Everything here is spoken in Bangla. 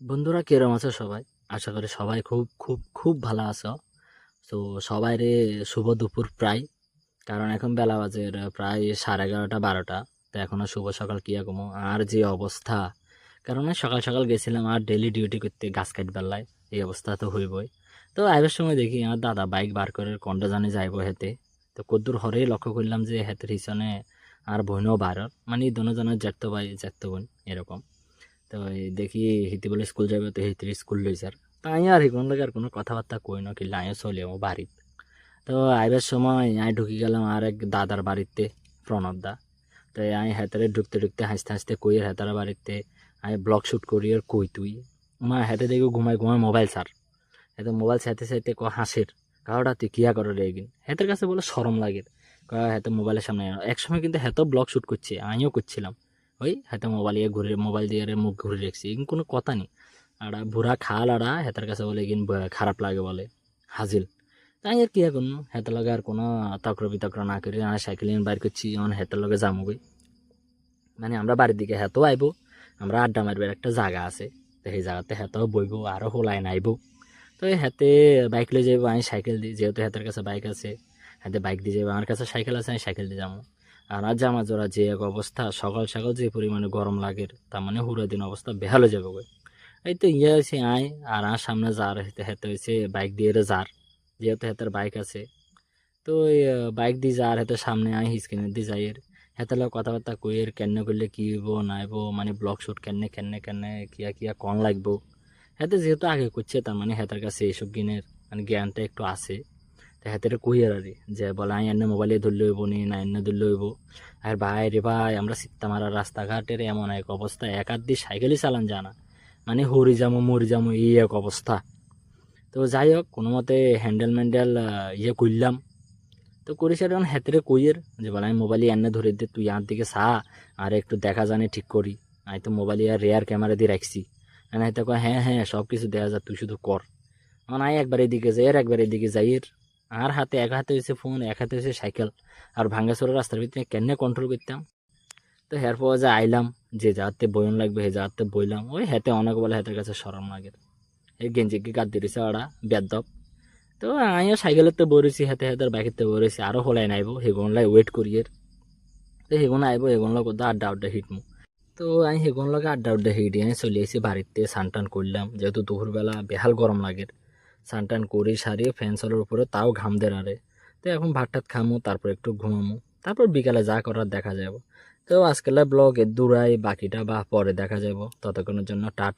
বন্ধুরা, কিরম আছো সবাই? আশা করি সবাই খুব খুব খুব ভালো আছো। তো সবাই রে শুভ দুপুর প্রায়। কারণ এখন বেলা বাজে প্রায় সাড়ে এগারোটা, বারোটা। তো এখনও শুভ সকাল কি কমো? আর যে অবস্থা? কারণ সকাল সকাল গেছিলাম আর ডেলি ডিউটি করতে গাছ কাট বেলায় এই অবস্থা তো হইবই। তো আইবার সময় দেখি আমার দাদা বাইক বার করে কন্ডা জানি যাইব হেতে। তো কদ্দুর হরেই লক্ষ্য করলাম যে হেতের হিসনে আর বোনও বারর মানে দুজনের জ্যাঠতো ভাই, জ্যাঠতো বোন, এরকম। তো দেখি হিতি বলে স্কুল যাবে তো হিতির স্কুল লই স্যার তাই আর হিকন লাগে আর কোনো কথাবার্তা কই না, কি লাইও চলে আমার বাড়িত তো আইবার সময় আই ঢুকি গেলাম আর এক দাদার বাড়িতে প্রণব দা। তো আমি হেতারে ঢুকতে ঢুকতে হাসতে হাসতে কই আর হেতার বাড়িতে আমি ব্লগ শুট করি আর কই তুই। মা হেতে দেখি ঘুমাই ঘুমাই মোবাইল সার হেতে মোবাইল চাইতে চাইতে ক হাসির কারোটা তুই কিয়া করো রে এগিন হেতের কাছে বলে সরম লাগে হেতে মোবাইলের সামনে এক সময় কিন্তু হেতেও ব্লগ শুট করছে আমিও করছিলাম ওই হাতে মোবাইল ইয়ে ঘুরে মোবাইল দিয়ে মুখ ঘুরে রেখছি কোনো কথা নেই। আর বুড়া খাল আড়া, হেতার কাছে বলে কিন খারাপ লাগে বলে, হাজিল। তাই আর কি এখন হেতার লগে আর কোনো তক্র বিতক্র না করে, আর সাইকেল নিয়ে বাইর করছি এখন হেতার লগে যাব গই মানে আমরা বাড়ির দিকে হেতেও আইব, আমরা আড্ডা মারবার একটা জায়গা আছে, তো সেই জায়গাতে হেতেও বইব আরও হোলাই নাইব। তো হাতে বাইক লয়ে যাব আমি সাইকেল দিই যেহেতু হাতের কাছে বাইক আছে, হাতে বাইক দিয়ে যাব আমার কাছে সাইকেল আছে, আমি সাইকেল দিয়ে যাব আর আজ জামা জোড়া যে এক অবস্থা, সকাল সকাল যে পরিমাণে গরম লাগে, তার মানে দিন অবস্থা বেহাল যাবে গো। এই তো ইয়ে হয়েছে, আয়, আর আর সামনে যার হেতে হেতে হয়েছে, বাইক দিয়ে যার, যেহেতু হেতের বাইক আছে। তো বাইক দিয়ে যার হেতে সামনে আয় হিসকিনে দিয়ে যাই এর। হেতে লোক কথাবার্তা কই এর কেনে করলে কি হইব, না হইব মানে ব্লক শুট কেনে কেনে কেনে কিয়া কিয়া, কন লাগবো? হেতে যেহেতু আগে করছে, তার মানে হেতার কাছে এইসব গিনের মানে জ্ঞানটা একটু আছে। তো হেতের কই আর যে বলে আমি এনে মোবাইলে ধরলে হইব নি, না এনে ধরলে হইব? আর ভাই রে ভাই, আমরা সিত্তা মারা রাস্তাঘাটের এমন এক অবস্থা এক আধ দিয়ে সাইকেলই চালান জানা মানে হরি যামো, মরি যামো, এই এক অবস্থা। তো যাই হোক, কোনো মতে হ্যান্ডেল ম্যান্ডেল ইয়ে করলাম। তো করিস আর এখন হেতেরে কইয়ের যে বলে আমি মোবাইলে এনে ধরে দে, তুই আর দিকে সা আর একটু দেখা জানে ঠিক করি। আমি তো মোবাইলে আর রেয়ার ক্যামেরা দিয়ে রাখছি। আর হয়তো কয় হ্যাঁ হ্যাঁ সব কিছু দেখা যা, তুই শুধু কর। আমার আয় একবার এদিকে যাই, আর একবার এদিকে যাই আর হাতে এক হাতে হয়েছে ফোন এক হাতে হয়েছে সাইকেল আর ভাঙ্গাচোরা রাস্তার ভিতরে কেন কন্ট্রোল করতাম? তো হের পর যে আইলাম, যে যাতে বয়ন লাগবে, হে যাতে বইলাম, ওই হেতে অনেক বলে হেতের কাছে সরম লাগে। এই গেঞ্জিকে কাট দিয়েছে ওরা বেদব তো আমিও সাইকেলেতে বরেছি হেতে হেতের বাইকেতে বরেছি আরও হলাই নাইব হেগুনলাই ওয়েট করিয়ে তো হেগুন আইব হেগুনলা কোথাও আড্ডা আড্ডা হিটমু। তো আমি হেগুন লগে আড্ডা আড্ডা হিটি, আমি চলে এসেছি বাড়িতে, স্নান টান করলাম, যেহেতু দুপুরবেলা বেহাল গরম লাগে। স্নান টান করি সারিয়ে ফ্যান সলের উপরে তাও ঘাম দের আরে তো এখন ভাত টাত খামো, তারপর একটু ঘুমামো। তারপর বিকালে যা করার দেখা যাব তো আজকাল ব্লগ দূরাই, বাকিটা বা পরে দেখা যাব ততক্ষণের জন্য টাটা।